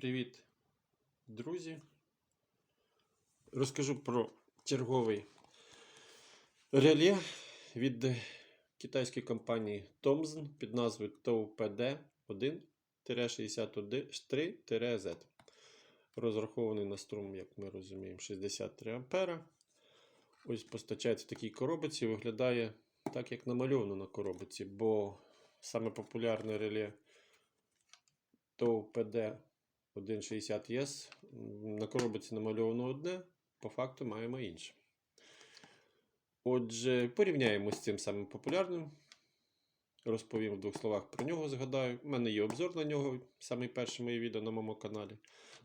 Привіт, друзі. Розкажу про черговий реле від китайської компанії Thomson під назвою TOPD 1-63-Z. Розрахований на струм, як ми розуміємо, 63 А. Ось постачається в такій коробці. Виглядає так, як намальовано на коробці, бо саме популярне реле TOPD 1,60 ЄС. На коробці намальовано одне, по факту маємо інше. Отже, порівняємо з цим самим популярним. Розповім в двох словах про нього, згадаю. У мене є обзор на нього, саме перше моє відео на моєму каналі.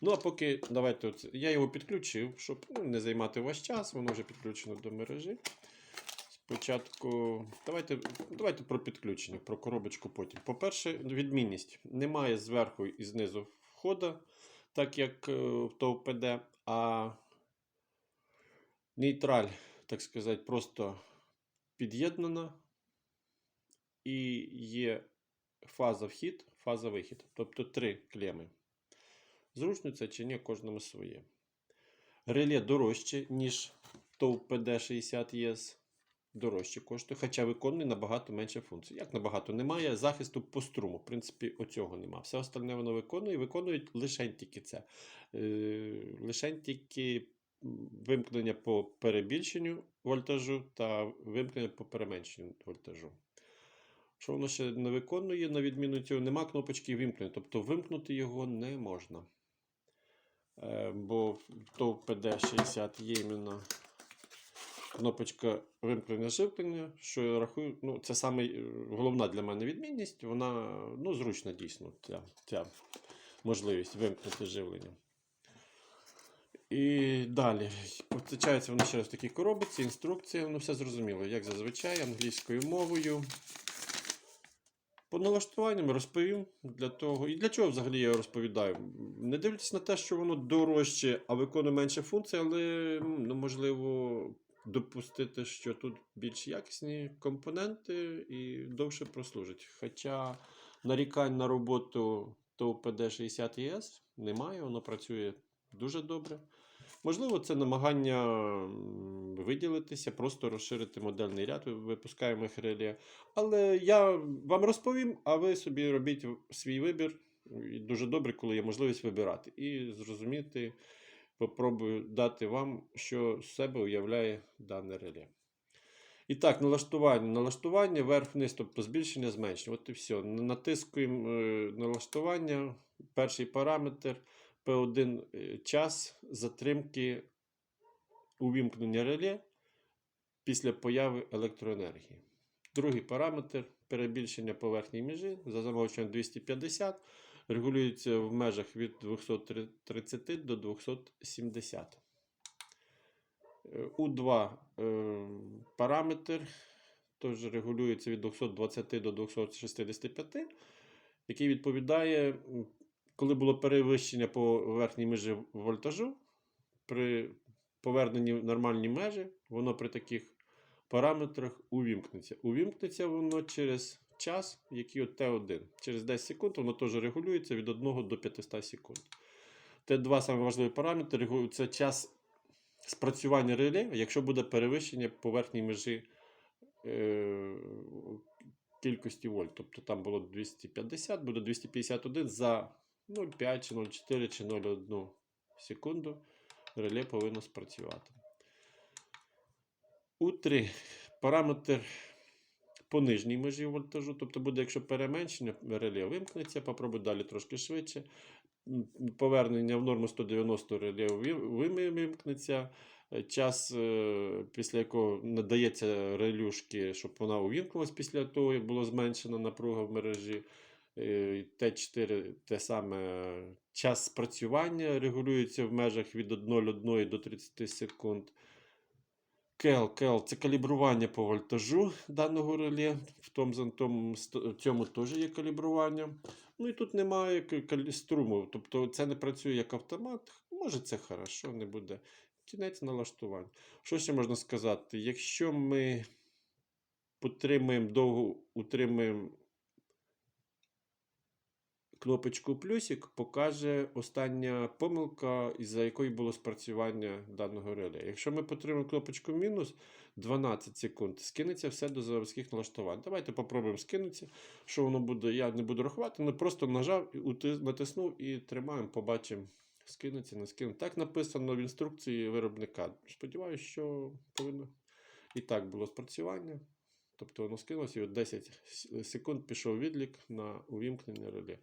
Ну, а поки давайте оце. я його підключив, щоб ну, не займати ваш час, воно вже підключено до мережі. Спочатку, давайте давайте про підключення, про коробочку потім. По-перше, відмінність. Немає зверху і знизу входа, так як е, в ТОПД, а нейтраль, так сказати, просто під'єднана. І є фаза вхід, фаза вихід. Тобто три клеми. Зручно це чи ні, кожному своє. Реле дорожче, ніж ТОВ PD60 ЄС. Дорожче коштує, хоча виконує набагато менше функцій. Як набагато? Немає захисту по струму. В принципі, оцього нема. Все остальне воно виконує, виконують лише тільки це. Е, лише тільки вимкнення по перебільшенню вольтажу та вимкнення по переменшенню вольтажу. Що воно ще не виконує, на відміну цього, нема кнопочки вимкнення, тобто вимкнути його не можна. Е, бо в ТОВ PD60 є іменно кнопочка вимкнення живлення, що я рахую, ну, це саме е, головна для мене відмінність. Вона ну, зручна дійсно, ця, ця можливість вимкнути живлення. І далі. Постачається воно ще раз в такій коробці, інструкція, воно все зрозуміло, як зазвичай, англійською мовою. По налаштуванням розповім для того. І для чого взагалі я розповідаю? Не дивлячись на те, що воно дорожче, а виконує менше функцій, але ну, можливо допустити, що тут більш якісні компоненти і довше прослужить. Хоча нарікань на роботу ТОП PD60 ES немає, воно працює дуже добре. Можливо, це намагання виділитися, просто розширити модельний ряд випускаємих реле. Але я вам розповім, а ви собі робіть свій вибір. І дуже добре, коли є можливість вибирати. І зрозуміти, попробую дати вам, що з себе уявляє дане реле. І так, налаштування. Налаштування вверх-вниз, тобто збільшення, зменшення. От і все. Натискуємо е, налаштування. Перший параметр P1 е, час затримки увімкнення реле після появи електроенергії. Другий параметр перебільшення поверхні межі за замовченням 250 регулюється в межах від 230 до 270. Е, У2 е, параметр теж регулюється від 220 до 265, який відповідає, коли було перевищення по верхній межі вольтажу, при поверненні в нормальні межі, воно при таких параметрах увімкнеться. Увімкнеться воно через час, який от Т1. Через 10 секунд воно теж регулюється від 1 до 500 секунд. Т2 саме важливий параметр це час спрацювання реле, якщо буде перевищення поверхні межі е, кількості вольт. Тобто там було 250, буде 251 за 0,5 чи 0,4 чи 0,1 секунду. Реле повинно спрацювати. У3 параметр по нижній межі вольтажу, тобто буде, якщо переменшення, реле вимкнеться, попробуй далі трошки швидше. Повернення в норму 190 реле вим- вимкнеться. Е, Час, е, після якого надається релюшки, щоб вона увімкнулась після того, як було зменшена напруга в мережі. Е, Т4 те саме час спрацювання регулюється в межах від 0,1 до 30 секунд. Кел, кел це калібрування по вольтажу даного реле. В цьому теж є калібрування. Ну і тут немає струму, тобто це не працює як автомат. Може, це хорошо, не буде. Кінець налаштувань. Що ще можна сказати? Якщо ми підтримуємо довго утримуємо кнопочку плюсик покаже остання помилка, із-за якої було спрацювання даного реле. Якщо ми потримаємо кнопочку мінус 12 секунд, скинеться все до заводських налаштувань. Давайте попробуємо скинутися. Що воно буде, я не буду рахувати, але просто нажав, натиснув і тримаємо, побачимо. Скинеться, не скинеться. Так написано в інструкції виробника. Сподіваюся, що повинно і так було спрацювання. Тобто воно скинулося і от 10 секунд пішов відлік на увімкнення реле.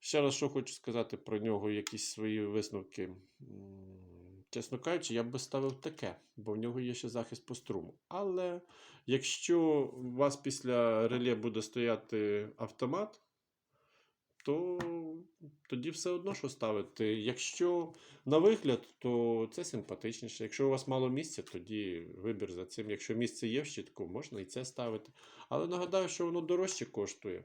Ще раз, що хочу сказати про нього, якісь свої висновки. Чесно кажучи, я б ставив таке, бо в нього є ще захист по струму. Але якщо у вас після реле буде стояти автомат, то тоді все одно що ставити. Якщо на вигляд, то це симпатичніше. Якщо у вас мало місця, тоді вибір за цим. Якщо місце є в щитку, можна і це ставити. Але нагадаю, що воно дорожче коштує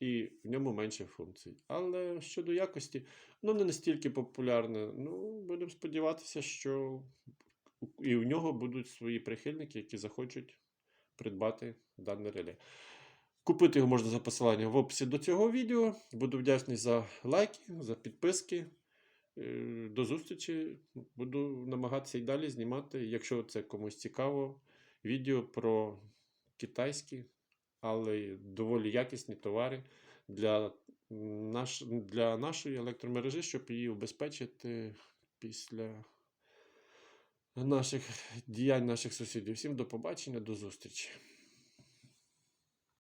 і в ньому менше функцій. Але щодо якості, ну не настільки популярне. Ну, будемо сподіватися, що і в нього будуть свої прихильники, які захочуть придбати дане реле. Купити його можна за посиланням в описі до цього відео. Буду вдячний за лайки, за підписки. Е, До зустрічі. Буду намагатися і далі знімати, якщо це комусь цікаво, відео про китайські, але доволі якісні товари для, наш, для нашої електромережі, щоб її убезпечити після наших діянь наших сусідів. Всім до побачення, до зустрічі.